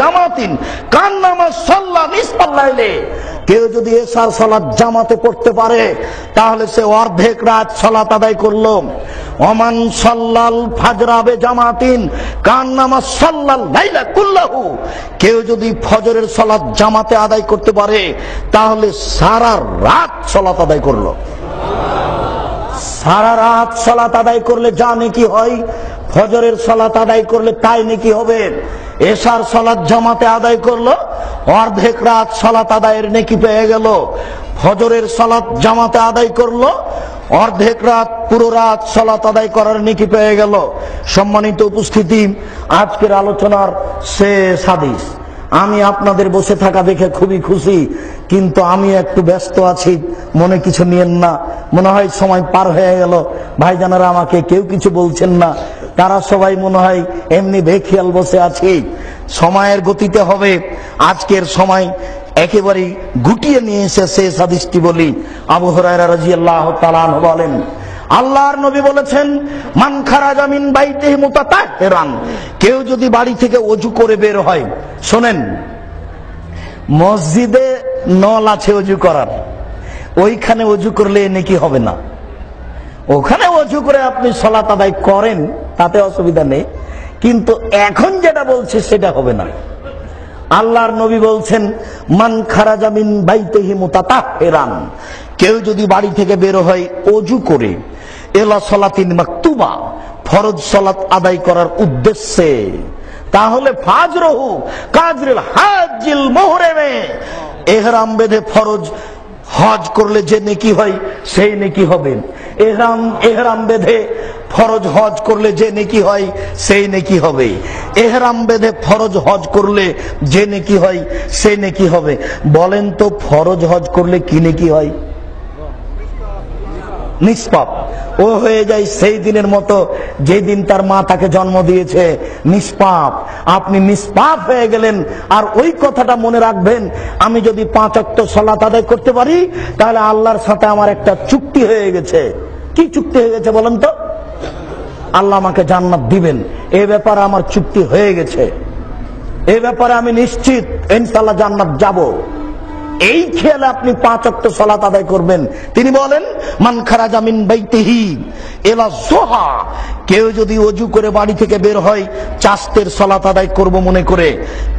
জামাতিন সাল্লা নিসপাল্লাইলে কেউ যদি জামাতে পারে, তাহলে সে অর্ধেক রাত সালাত আদায় করল। সাল্লাল ফাজরাবে জামাতিন সাল্লাল লাইলা কুল্লাহু। কেউ যদি ফজরের সালাত জামাতে আদায় করতে পারে, তাহলে সারা রাত সালাত আদায় করল। সারা রাত সলাত আদায় করলে যা নাকি হয়? ফজরের সলাত আদায় করলে তাই নাকি হবে? এশার সালাত জামাতে আদায় করল, অর্ধেক রাত সলাত আদায়ের নেকি পেয়ে গেল। ফজরের সালাত জামাতে আদায় করল, অর্ধেক রাত পুরো রাত সালাত আদায় করার নেকি পেয়ে গেল। সম্মানিত উপস্থিতি, আজকের আলোচনার শেষ হাদিস। আমি আপনাদের বসে থাকা দেখে খুবই খুশি, কিন্তু আমি একটু ব্যস্ত আছি, মনে কিছু নিয়েন না। মনে হয় সময় পার হয়ে গেল। ভাইজানারা আমাকে কেউ কিছু বলছেন না। তারা সবাই মনে হয় এমনি বেখিয়াল বসে আছে। সময়ের গতিতে হবে। আজকের সময় একেবারেই গুটিয়ে নিয়ে এসে শেষ হাদিসটি বলি। আবু হরাইরা তালান বলেন, আল্লাহর নবী বলেছেন, মান খারাজা মিন বাইতিহি মুতাতাহহিরান। কেউ যদি বাড়ি থেকে অজু করে বের হয়, শোনেন, মসজিদে নল আছে অজু করার। ওইখানে অজু করলে নাকি হবে না। ওখানে অজু করে আপনি সলাত আদায় করেন তাতে অসুবিধা নেই। কিন্তু এখন যেটা বলছে সেটা হবে না। আল্লাহর নবী বলছেন, মান খারাজামিন বাইতেহি মুতাতাহহিরান। কেউ যদি বাড়ি থেকে বের হয়, অজু করে, এলা সলাতিন মাকতুবা। ফরজ সলাত আদায় করার উদ্দেশ্যে। তাহলে ফাজরহু কাজরিল হাজিল মোহরেমে। এহরাম বেঁধে ফরজ হজ করলে যে নেকি হয়, সেই নেকি হবে। এহরাম এহরাম বেঁধে ফরজ হজ করলে যে নেকি হয়, সেই নেকি হবে। এহরাম বেঁধে ফরজ হজ করলে যে নেকি হয়, সেই নেকি হবে। বলেন তো, ফরজ হজ করলে কি নেকি হয়? নিষ্পাপ। ও হয়ে যায় সেই দিনের মতো যেই দিন তার মা তাকে জন্ম দিয়েছে, নিষ্পাপ। আপনি নিষ্পাপ হয়ে গেলেন, আর ওই কথাটা মনে রাখবেন, আমি যদি পাঁচ অক্ট সলাত আদায় করতে পারি, তাহলে আল্লাহর সাথে আমার একটা চুক্তি হয়ে গেছে। কি চুক্তি হয়ে গেছে বলেন তো? আল্লাহ আমাকে জান্নাত দিবেন। এ ব্যাপারে আমার চুক্তি হয়ে গেছে। এ ব্যাপারে আমি নিশ্চিত ইনশাল্লাহ জান্নাত যাব। এই খেয়ালে আপনি পাঁচ অক্ট সলাত আদায় করবেন। তিনি বলেন, মান খারাজা মিন বাইতিহি এলা সোহা কেউ যদি অজু করে বাড়ি থেকে বের হয় চাস্তের সলাত আদায় করব মনে করে।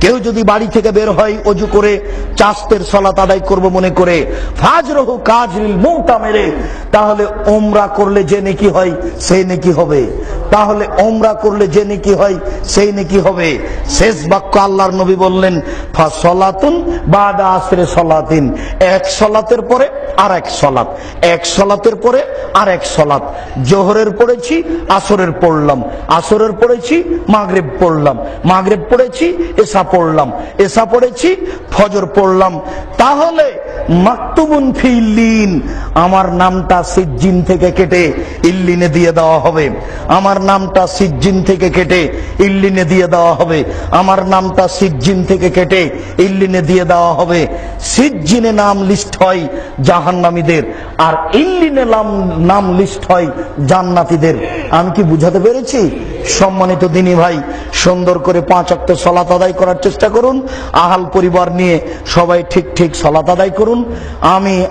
কেউ যদি বাড়ি থেকে বের হয়, অজু করে চাস্তের সলাত আদায় করব মনে করে। ফাজরহু কাজরিল মৌতা মেরে, তাহলে ওমরা করলে যে নেকি হয় সেই নেকি হবে। তাহলে ওমরা করলে যে নেকি হয়, সেই নেকি হবে। শেষ বাক্য আল্লাহর নবী বললেন, ফা সলাতুন বাদা আসরে সলাতিন। এক সলাতের পরে আর এক সলাত এক সলাতের পরে আর এক জোহরের পড়েছি, আসরের পড়লাম। আসরের পড়েছি, মাগরেব পড়লাম। মাগরেব পড়েছি এসা পড়লাম। এসা পড়েছি, ফজর পড়লাম। তাহলে মাকতুবুন ফি ইল্লিন, আমার নামটা সিজ্জিন থেকে কেটে ইল্লিনে দিয়ে দেওয়া হবে। আমার নামটা সিজ্জিন থেকে কেটে ইল্লিনে দিয়ে দেওয়া হবে। আমার নামটা সিজ্জিন থেকে কেটে ইল্লিনে দিয়ে দেওয়া হবে। সিজ্জিনে নাম লিস্ট হয় জাহান্নামীদের। আর ইল্লিনে নাম নাম লিস্ট হয় জান্নাতিদের। আমি কি বুঝাতে পেরেছি? সম্মানিত দিনী ভাই, সুন্দর করে পাঁচ অক্ত সলাত আদায় করার চেষ্টা করুন। আহাল পরিবার নিয়ে সবাই ঠিক ঠিক সলাত আদায় করুন। আমি